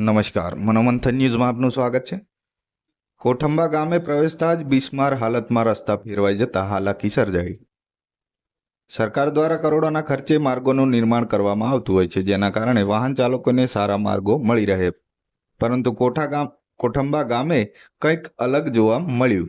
નમસ્કાર. મનોમંથન ન્યૂઝમાં આપનું સ્વાગત છે. કોઠંબા ગામે પ્રવેશતા જ બિસ્માર હાલતમાં રસ્તા ફેરવાઈ જતા હાલાકી સર્જાઈ. સરકાર દ્વારા કરોડોના ખર્ચે માર્ગોનું નિર્માણ કરવામાં આવતું હોય છે, જેના કારણે વાહન ચાલકોને સારા માર્ગો મળી રહે. પરંતુ કોઠા ગામ, કોઠંબા ગામે કંઈક અલગ જોવા મળ્યું.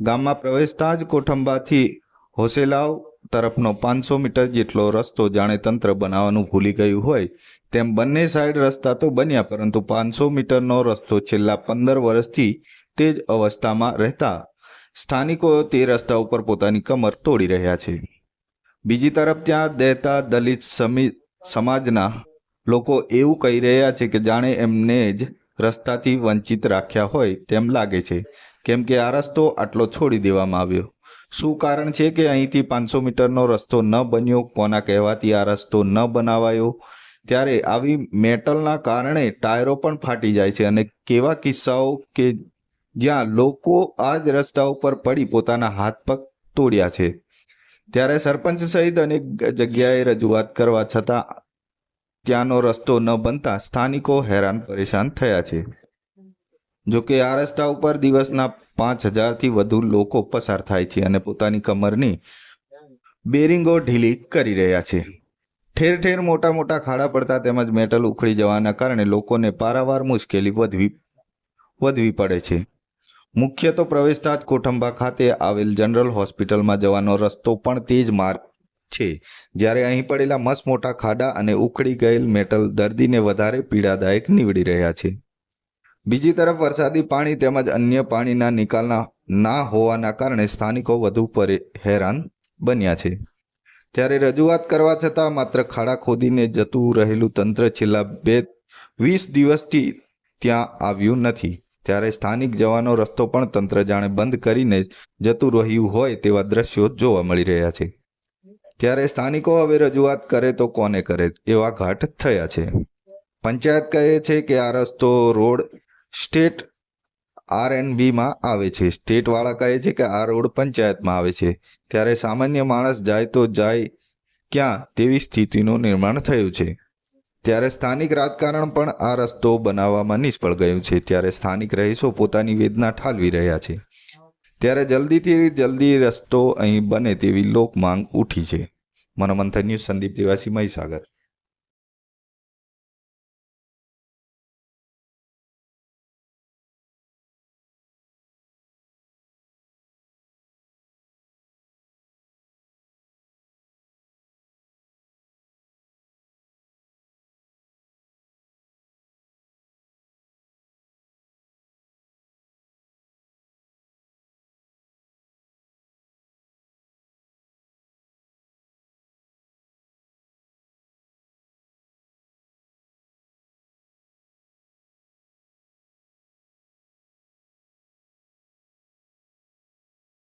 ગામમાં પ્રવેશતા જ કોઠંબાથી હોસેલાવ તરફનો પાંચસો મીટર જેટલો રસ્તો જાણે તંત્ર બનાવવાનું ભૂલી ગયું હોય તેમ બંને સાઈડ રસ્તા તો બન્યા, પરંતુ પાંચસો મીટરનો રસ્તો છેલ્લા પંદર વર્ષથી તે જ અવસ્થામાં રહેતા. સ્થાનિકો તે રસ્તા ઉપર પોતાની કમર તોડી રહ્યા છે. બીજી તરફ ત્યાં દેતા દલિત સમી સમાજના લોકો એવું કહી રહ્યા છે કે જાણે એમને જ રસ્તાથી વંચિત રાખ્યા હોય તેમ લાગે છે. કેમ કે આ રસ્તો આટલો છોડી દેવામાં આવ્યો. શું કારણ છે કે અહીંથી પાંચસો મીટરનો રસ્તો ન બન્યો? કોના કહેવાથી આ રસ્તો ન બનાવાયો? ત્યારે આવી મેટલના કારણે ટાયરો પણ ફાટી જાય છે અને કેવા કિસ્સાઓ કે જ્યાં લોકો આ જ રસ્તા ઉપર પડી પોતાના હાથ પગ તોડ્યા છે. ત્યારે સરપંચ સહિત અનેક જગ્યાએ રજૂઆત કરવા છતાં ત્યાંનો રસ્તો ન બનતા સ્થાનિકો હેરાન પરેશાન થયા છે. જો કે આ રસ્તા ઉપર દિવસના પાંચ હજારથી વધુ લોકો પસાર થાય છે અને પોતાની કમરની બેરિંગો ઢીલી કરી રહ્યા છે. ઠેર ઠેર મોટા મોટા ખાડા પડતા તેમજ મેટલ ઉખડી જવાના કારણે લોકોને પારાવાર મુશ્કેલી વધવી વધવી પડે છે. મુખ્ય તો પ્રવેશતા જ કોઠંબા ખાતે આવેલ જનરલ હોસ્પિટલમાં જવાનો રસ્તો પણ તે જ માર્ગ છે. જ્યારે અહીં પડેલા મસ મોટા ખાડા અને ઉખડી ગયેલ મેટલ દર્દીને વધારે પીડાદાયક નીવડી રહ્યા છે. બીજી તરફ વરસાદી પાણી તેમજ અન્ય પાણીના નિકાલના ના હોવાના કારણે સ્થાનિકો વધુ હેરાન બન્યા છે. ત્યારે રજૂઆત કરવા છતાં માત્ર ખાડા ખોદીને જતું રહેલું તંત્ર છેલ્લા બે, વીસ દિવસથી ત્યાં આવ્યું નથી. ત્યારે સ્થાનિક જવાનો રસ્તો પણ તંત્ર જાણે બંધ કરીને જતું રહ્યું હોય તેવા દ્રશ્યો જોવા મળી રહ્યા છે. ત્યારે સ્થાનિકો હવે રજૂઆત કરે તો કોને કરે એવા ઘાટ થયા છે. પંચાયત કહે છે કે આ રસ્તો રોડ, સ્ટેટ આર એન વીમાં આવે છે. સ્ટેટવાળા કહે છે કે આ રોડ પંચાયતમાં આવે છે. ત્યારે સામાન્ય માણસ જાય તો જાય ક્યાં તેવી સ્થિતિનું નિર્માણ થયું છે. ત્યારે સ્થાનિક રાજકારણ પણ આ રસ્તો બનાવવામાં નિષ્ફળ ગયું છે. ત્યારે સ્થાનિક રહીશો પોતાની વેદના ઠાલવી રહ્યા છે. ત્યારે જલ્દીથી જલ્દી રસ્તો અહીં બને તેવી લોક માંગ ઉઠી છે. મનોમંથન ન્યૂઝ સંદીપ દેવાસી મહીસાગર.